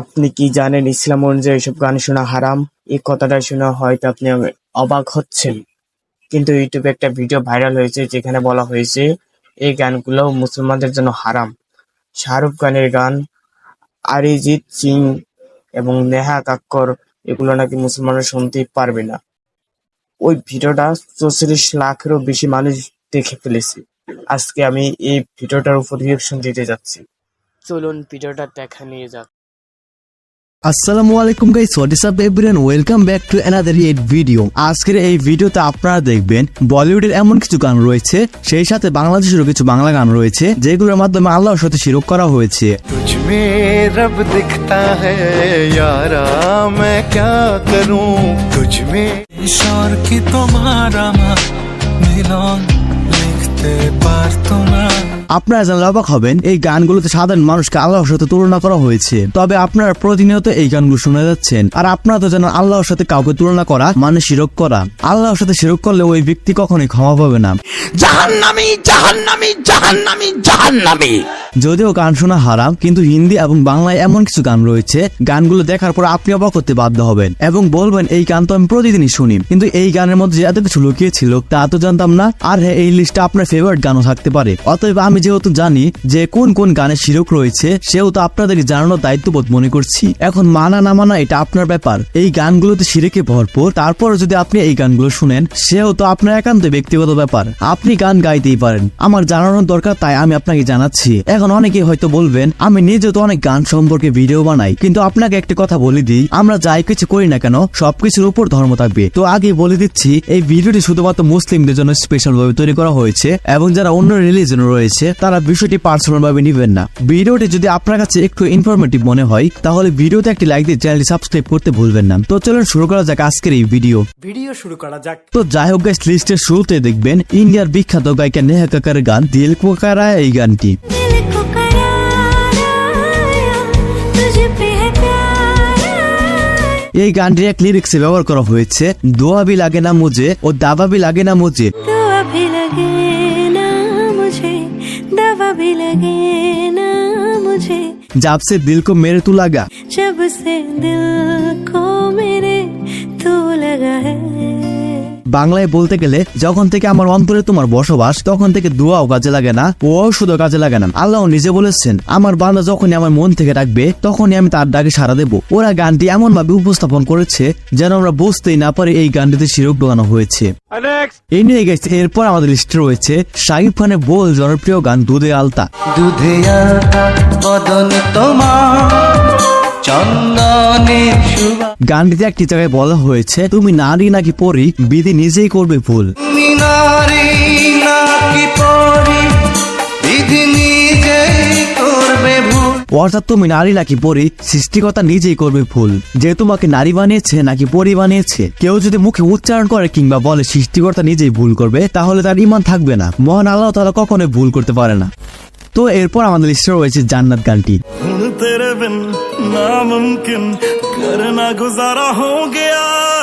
আপনি কি জানেন ইসলাম অনুযায়ী এসব গান শোনা হারাম? এই কথাটা শুনে হয়তো আপনি অবাক হচ্ছেন। কিন্তু ইউটিউবে একটা ভিডিও ভাইরাল হয়েছে যেখানে বলা হয়েছে, এই গানগুলো মুসলমানদের জন্য হারাম। শাহরুখ খানের গান, অরিজিৎ সিং এবং নেহা কাক্কর, এগুলো নাকি মুসলমানরা শুনতেই পারবে না। ওই ভিডিওটা চৌচল্লিশ লাখেরও বেশি মানুষ দেখে ফেলেছে। আজকে আমি এই ভিডিওটার উপর রিয়েকশন দিতে যাচ্ছি। চলুন ভিডিওটা দেখা নিয়ে যাক। আসসালামু আলাইকুম guys what is up everyone welcome back to another eight video আজকের এই ভিডিওতে আপনারা দেখবেন বলিউডের এমন কিছু গান রয়েছে, সেই সাথে বাংলাদেশেরও কিছু বাংলা গান রয়েছে, যেগুলোর মাধ্যমে আল্লাহর সাথে শিরক করা হয়েছে। ঈশ্বর কি তোমার পারতো আপনারা জানলে অবাক হবেন এই গানগুলোতে সাধারণ মানুষকে আল্লাহর সাথে তুলনা করা হয়েছে। তবে আপনারা প্রতিনিয়ত এই গানগুলো শুনে যাচ্ছেন। আর আপনারা তো জানেন আল্লাহর সাথে কাউকে তুলনা করা মানে শিরক করা। আল্লাহর সাথে শিরক করলে ওই ব্যক্তি কখনোই ক্ষমা পাবে না। জাহান্নামী জাহান্নামী জাহান্নামী জাহান্নামী। যদিও গান শোনা হারাম কিন্তু হিন্দি এবং বাংলায় এমন কিছু গান রয়েছে গানগুলো দেখার পর আপনি অবাক করতে বাধ্য হবেন এবং বলবেন এই গান তো আমি প্রতিদিনই শুনি। কিন্তু এই গানের মধ্যে যে এত কিছু লুকিয়ে ছিল তা তো জানতাম না। আর হ্যাঁ এই লিস্টে আপনার ফেভারিট গানও থাকতে পারে। অতএব আমি যেহেতু জানি যে কোন কোন গানে শিরক রয়েছে, সেহেতু আপনাদেরকে জানানোর দায়িত্ববোধ মনে করছি। এখন মানা না মানা এটা আপনার ব্যাপার। এই গানগুলোতে শিরেকে ভরপুর তারপর যদি আপনি এই গানগুলো শুনেন সেও তো আপনার একান্ত ব্যক্তিগত ব্যাপার। আপনি গান গাইতেই পারেন। আমার জানানোর দরকার তাই আমি আপনাকে জানাচ্ছি। এখন অনেকে হয়তো বলবেন, আমি নিজে তো অনেক গান সম্পর্কে ভিডিও বানাই, কিন্তু আপনাকে একটা কথা বলে দিই, আমরা যাই কিছু করি না কেন, সবকিছুর উপর ধর্ম থাকবে। তো আগে বলে দিচ্ছি, এই ভিডিওটি শুধুমাত্র মুসলিমদের জন্য স্পেশাল ভাবে তৈরি করা হয়েছে, এবং যারা অন্য রিলিজন রয়েছে রয়েছে তারা বিষয়টি পার্সোনাল ভাবে নিবেন না। ভিডিওটি যদি আপনার কাছে একটু ইনফরমেটিভ মনে হয় তাহলে ভিডিওতে একটি লাইক দিয়ে চ্যানেলটি সাবস্ক্রাইব করতে ভুলবেন না। তো চলুন শুরু করা যাক আজকের এই ভিডিও ভিডিও শুরু করা যাক। তো যাই হোক গাইস লিস্টের শুরুতে দেখবেন ইন্ডিয়ার বিখ্যাত গায়িকা নেহা কাকার গান দিল কোকারা এই গানটি। এই গানটির এক লিরিক্সে ব্যবহার করা হয়েছে দোয়া বি লাগে না মুজে ও দাবা বি লাগে না মুজে दवा भी लगे ना मुझे। जब से दिल को मेरे तू लगा। जब से दिल को मेरे तू लगा है। বাংলায় বলতে গেলে যখন থেকে আমার অন্তরে তোমার বসবাস তখন থেকে দোয়াও কাজে লাগে না ও শুধু কাজে লাগে না। আল্লাহ নিজে বলেছেন আমার বান্দা যখনই আমার মন থেকে ডাকবে তখনই আমি তার ডাকে সাড়া দেব। ওরা গানটি এমন ভাবে উপস্থাপন করেছে যেন আমরা বুঝতেই না পারি এই গানটিতে শিরক ঢোকানো হয়েছে। এই নিয়ে গেছে এরপর আমাদের লিস্টে রয়েছে শাহিব খানের বোল জনপ্রিয় গান দুধে আলতা। দুধে আলতা বদন তোমার। গানটিতে একটি জায়গায় বলা হয়েছে তুমি নারী নাকি পরি? বিধি নিজেই করবে ভুল। তুমি নারী নাকি পরি? বিধি নিজেই করবে ভুল। অর্থাৎ তুমি নারী নাকি পরি সৃষ্টিকর্তা নিজেই করবে ভুল। যে তোমাকে নারী বানিয়েছে নাকি পরি বানিয়েছে কেউ যদি মুখে উচ্চারণ করে কিংবা বলে সৃষ্টিকর্তা নিজেই ভুল করবে তাহলে তার ইমান থাকবে না। মহান আল্লাহ তারা কখনোই ভুল করতে পারে না। তো এরপর আমাদের লিস্টে রয়েছে জান্নাত গানটি। नामुमकिन करना गुजारा हो गया।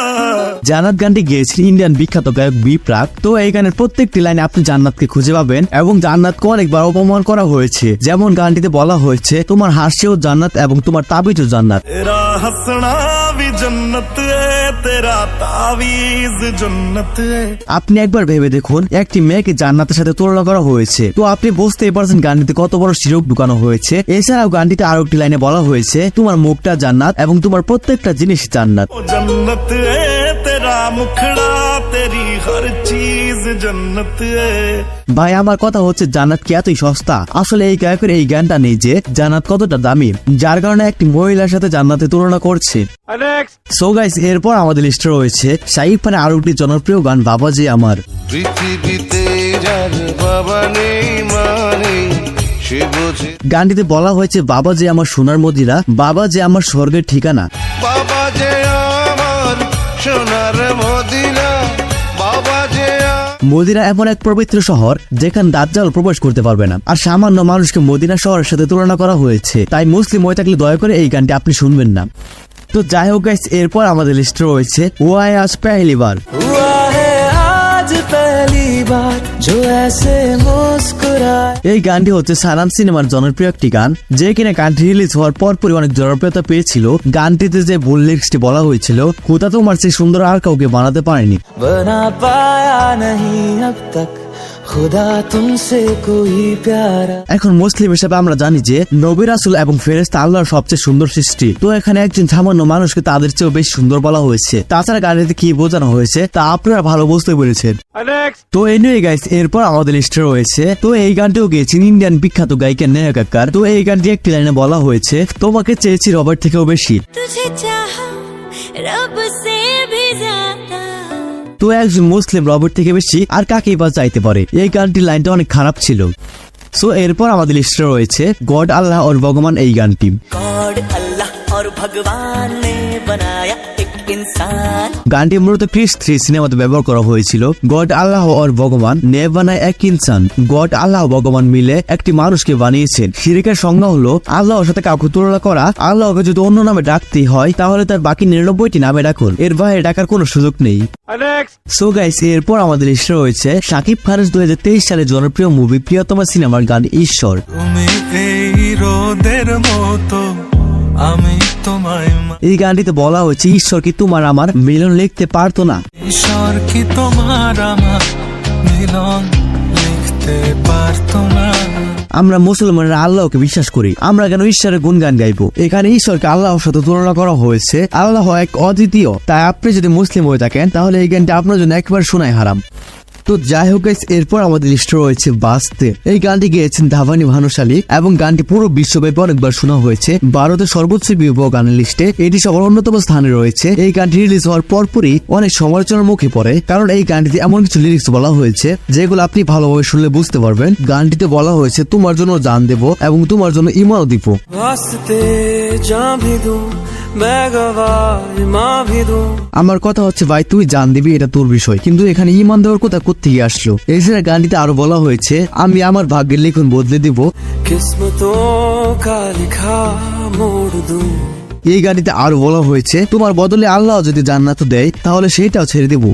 জান্নাত গানটি গিয়েছেন ইন্ডিয়ান বিখ্যাত গায়ক বি প্রাক। তো এই গানের প্রত্যেকটি লাইনে আপনি জান্নাতকে খুঁজে পাবেন এবং জান্নাতকে অনেকবার অপমান করা হয়েছে। যেমন গানটিতে বলা হয়েছে তোমার হাসিও জান্নাত এবং তোমার তাবিজও জান্নাত। আপনি একবার ভেবে দেখুন একটি মেয়েকে জান্নাতের সাথে তুলনা করা হয়েছে। তো আপনি বুঝতেই পারছেন গানটিতে কত বড় শিরক ঢুকানো হয়েছে। এছাড়াও গানটিতে আরও একটি লাইনে বলা হয়েছে তোমার মুখটা জান্নাত এবং তোমার প্রত্যেকটা জিনিস জান্নাত। জান্নাত ভাই আমার কথা হচ্ছে জান্নাত কি এতই সস্তা? আসলে এই গায়কের এই গানটা নেই যে জান্নাত কতটা দামি যার কারণে একটি মহিলার সাথে জান্নাতে তুলনা করছে। সো গাইস এরপর আমাদের লিস্টে রয়েছে শাহিব খানের আরও একটি জনপ্রিয় গান বাবা যে আমার গানটিতে বলা হয়েছে বাবা যে আমার সোনার মদিরা বাবা যে আমার স্বর্গের ঠিকানা। বাবা যে মদিনা এমন এক পবিত্র শহর যেখানে দাজ্জাল প্রবেশ করতে পারবে না। আর সামান্য মানুষকে মদিনা শহরের সাথে তুলনা করা হয়েছে। তাই মুসলিম হয়ে থাকলে দয়া করে এই গানটি আপনি শুনবেন না। তো যাই হোক গাইস এরপর আমাদের লিস্টে রয়েছে, ওয়াই আজ আজ পেহলি এই গানটি হচ্ছে সানাম সিনেমার জনপ্রিয় একটি গান যে কিনা গানটি রিলিজ হওয়ার পর পরপরই অনেক জনপ্রিয়তা পেয়েছিল। গানটিতে যে ভুল লিরিক্সটি বলা হয়েছিল কোথা তোমার সেই সুন্দর আর কাউকে বানাতে পারেনি। বনা পায়া এখন মুসলিম হিসেবে আমরা জানি যে নবী রাসুল এবং ফেরেস্তা আল্লাহর সবচেয়ে সুন্দর সৃষ্টি। তো এখানে একজন সামান্য মানুষকে তাদের চেয়েও বেশ সুন্দর বলা হয়েছে। তাছাড়া গাড়িতে কি বোঝানো হয়েছে তা আপনারা ভালো বুঝতে পেরেছেন। তো এনিওয়ে গাইস এরপর আমাদের লিস্টে রয়েছে। তো এই গানটিও গেয়েছেন ইন্ডিয়ান বিখ্যাত গায়িকা নেহা কাকার তো এই গানটি একটি লাইনে বলা হয়েছে তোমাকে চেয়েছি রবার থেকেও বেশি। রব সে ভেজা তো একজন মুসলিম রবের থেকে বেশি আর কাকেই বা চাইতে পারে? এই গানটির লাইনটা অনেক খারাপ ছিল। সো এরপর আমাদের লিস্টে রয়েছে গড আল্লাহ ওর ভগবান এই গানটি। গড আল্লাহ ওর ভগবান গানটি মূলত ক্রিস থ্রি সিনেমাতে ব্যবহার করা হয়েছিল। গড আল্লাহ ওর ভগবান নে বানায় এক ইনসান। গড আল্লাহ ভগবান মিলে একটি মানুষকে বানিয়েছেন। শিরিকের সংজ্ঞা হলো আল্লাহর সাথে কাউকে তুলনা করা। আল্লাহকে যদি অন্য নামে ডাকতে হয় তাহলে তার বাকি নিরানব্বইটি নামে ডাকুন। এর বাইরে ডাকার কোনো সুযোগ নেই। সো গাইস এরপর আমাদের লিস্টে রয়েছে শাকিব খানের দু সালে জনপ্রিয় মুভি প্রিয়তমা সিনেমার গান ঈশ্বর। তুমি এই রোদের মতো আমি এই গানটিতে বলা হয়েছে ঈশ্বর কি তোমার আমার মিলন লিখতে পারতো না? ঈশ্বর কি তোমার আমার মিলন লিখতে পারতো না? আমরা মুসলমানরা আল্লাহকে বিশ্বাস করি। আমরা কেন ঈশ্বরের গুণগান গাইবো? এখানে ঈশ্বরকে আল্লাহর সাথে তুলনা করা হয়েছে। আল্লাহ এক অদ্বিতীয়। তাই আপনি যদি মুসলিম হয়ে থাকেন তাহলে এই গানটা আপনার জন্য একবার শোনাই হারাম। তো যাই হোক এরপর আমাদের লিস্ট রয়েছে বাস্তে এই গানটি গেয়েছেন ধাবানি ভানুশালী এবং গানটি পুরো বিশ্বব্যাপী অনেকবার শোনা হয়েছে। ভারতের সর্বোচ্চ বিভ গানের লিস্টে এটি সবার অন্যতম স্থানে রয়েছে। এই গানটি রিলিজ হওয়ার পরপরই অনেক সমালোচনার মুখে পড়ে কারণ এই গানটিতে এমন কিছু লিরিক্স বলা হয়েছে যেগুলো আপনি ভালোভাবে শুনলে বুঝতে পারবেন। গানটিতে বলা হয়েছে তোমার জন্য জান দেব এবং তোমার জন্য ইমানও দিব। আমার কথা হচ্ছে ভাই তুই জান দিবি এটা তোর বিষয়। কিন্তু এখানে ইমান দেওয়ার কথা থেকে আসলো? এছাড়া গানটিতে আরও বলা হয়েছে আমি আমার ভাগ্যের লিখন বদলে দিব। এই গানটিতে আরও বলা হয়েছে তোমার বদলে আল্লাহ যদি জান্নাত দেয় তাহলে সেটাও ছেড়ে দেবো।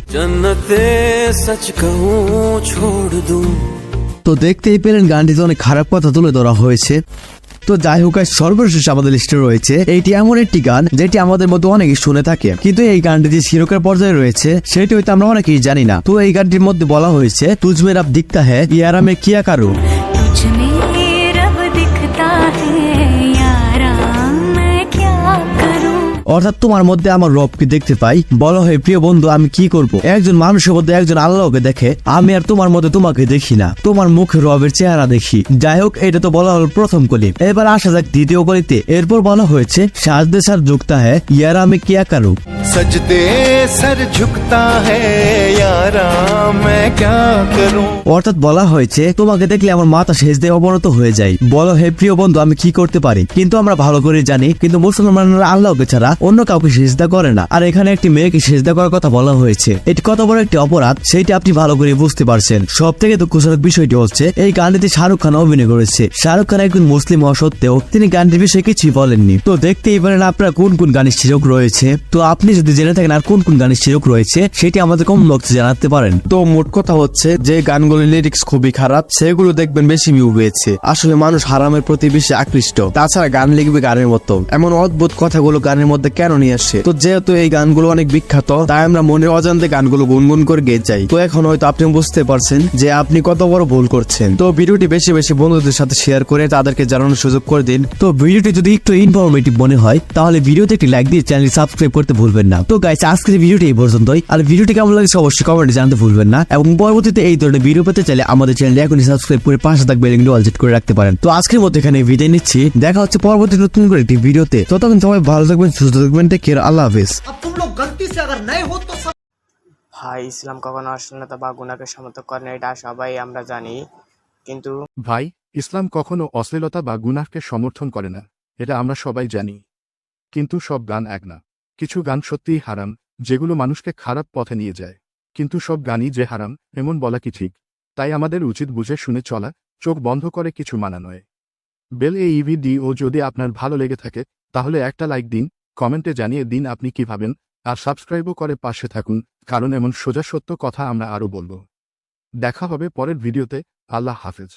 তো দেখতেই পেলেন গানটিতে অনেক খারাপ কথা তুলে ধরা হয়েছে। তো যাই হোক সর্বশেষ আমাদের লিস্টে রয়েছে এইটি এমন একটি গান যেটি আমাদের মধ্যে অনেকে শুনে থাকে। কিন্তু এই গানটি যে শিরকের পর্যায়ে রয়েছে, সেটি হয়তো আমরা অনেকেই জানি না। তো এই গানটির মধ্যে বলা হয়েছে, তুজমের আপ দিকতা হ্যাঁ ইয়ারামে কিয়া কারু? অর্থাৎ তোমার মধ্যে আমার রবকে দেখতে পাই। বলো হে প্রিয় বন্ধু আমি কি করব? একজন মানুষের মধ্যে একজন আল্লাহকে দেখে আমি আর তোমার মধ্যে তোমাকে দেখি না। তোমার মুখে রবের চেহারা দেখি। যাই হোক এটা তো বলা হলো প্রথম কলি এবার আসা যাক দ্বিতীয় কলিতে এরপর বলা হয়েছে সাজদে সার যুক্তা হ্যাঁ ইয়ারা আমি কি করু? সজদে সর অর্থাৎ বলা হয়েছে তোমাকে দেখলে আমার মাথা শেষ দিয়ে অবনত হয়ে যায়। বলো হে প্রিয় বন্ধু আমি কি করতে পারি? কিন্তু আমরা ভালো করে জানি কিন্তু মুসলমানরা আল্লাহকে ছাড়া অন্য কাউকে সেজদা করে না। আর এখানে একটি মেয়েকে সেজদা করার কথা বলা হয়েছে। এটি কত বড় একটি অপরাধ সেইটা আপনি ভালো করে বুঝতে পারছেন। সব থেকে দুঃখজনক বিষয়টি হচ্ছে, এই গানটিতে শাহরুখ খান অভিনয় করেছে। শাহরুখ খান একজন মুসলিম হওয়া সত্ত্বেও তিনি গানটির বিষয়ে কিছুই বলেননি। তো দেখতেই পারেন আপনার কোন কোন গানের শিরক রয়েছে। তো আপনি যদি জেনে থাকেন আর কোন কোন গানের শিরক রয়েছে, সেটি আমাদের কম বক্সে জানাতে পারেন। তো মোট কথা হচ্ছে, যে গানগুলোর লিরিক্স খুবই খারাপ, সেগুলো দেখবেন বেশি ভিউ পেয়েছে। আসলে মানুষ হারামের প্রতি বেশি আকৃষ্ট। তাছাড়া গান লিখবে গানের মতো। এমন অদ্ভুত কথাগুলো গানের মধ্যে কেন নিয়ে আসছে? তো যেহেতু এই গানগুলো অনেক বিখ্যাত, তাই আমরা মনের অজান্তে গানগুলো গুনগুন করে গেয়ে যাই। তো এখন হয়তো আপনি বুঝতে পারছেন যে আপনি কত বড় ভুল করছেন। তো ভিডিওটি বেশি বেশি বন্ধুদের সাথে শেয়ার করে তাদেরকে জানানোর সুযোগ করে দিন। তো ভিডিওটি যদি একটু ইনফরমেটিভ মনে হয়, তাহলে ভিডিওতে একটি লাইক দিয়ে চ্যানেল সাবস্ক্রাইব করতে ভুলবেন না। তো গাইস আজকের ভিডিওটি এই পর্যন্তই। আর ভিডিওটি কেমন লাগছে অবশ্যই কমেন্টে জানতে ভুলবেন না। এবং পরবর্তীতে এই ধরনের ভিডিও পেতে চাইলে আমাদের চ্যানেল এখনই সাবস্ক্রাইব করে পাশে থাকবে লিঙ্কটি অল করে রাখতে পারেন। তো আজকের মতো এখানে বিদায় নিচ্ছি। দেখা হচ্ছে পরবর্তী নতুন করে একটি ভিডিওতে ততক্ষণ সবাই ভালো থাকবেন, সুস্থ থাকবেন টেক কেয়ার আল্লাহ হাফিজ? ভাই ইসলাম কখনো অশ্লীলতা বা গুণাকে সমর্থন করে না এটা সবাই আমরা জানি কিন্তু ভাই ইসলাম কখনো অশ্লীলতা বা গুনাহকে সমর্থন করে না এটা আমরা সবাই জানি। কিন্তু সব গান এক না। কিছু গান সত্যিই হারাম যেগুলো মানুষকে খারাপ পথে নিয়ে যায়। কিন্তু সব গানই যে হারাম এমন বলা কি ঠিক? তাই আমাদের উচিত বুঝে শুনে চলা চোখ বন্ধ করে কিছু মানা নয়। বেল এই ভিডিও যদি আপনার ভালো লেগে থাকে তাহলে একটা লাইক দিন কমেন্টে জানিয়ে দিন আপনি কি ভাবেন, আর সাবস্ক্রাইবও করে পাশে থাকুন, কারণ এমন সোজা সত্য কথা আমরা আরও বলব। দেখা হবে পরের ভিডিওতে, আল্লাহ হাফেজ।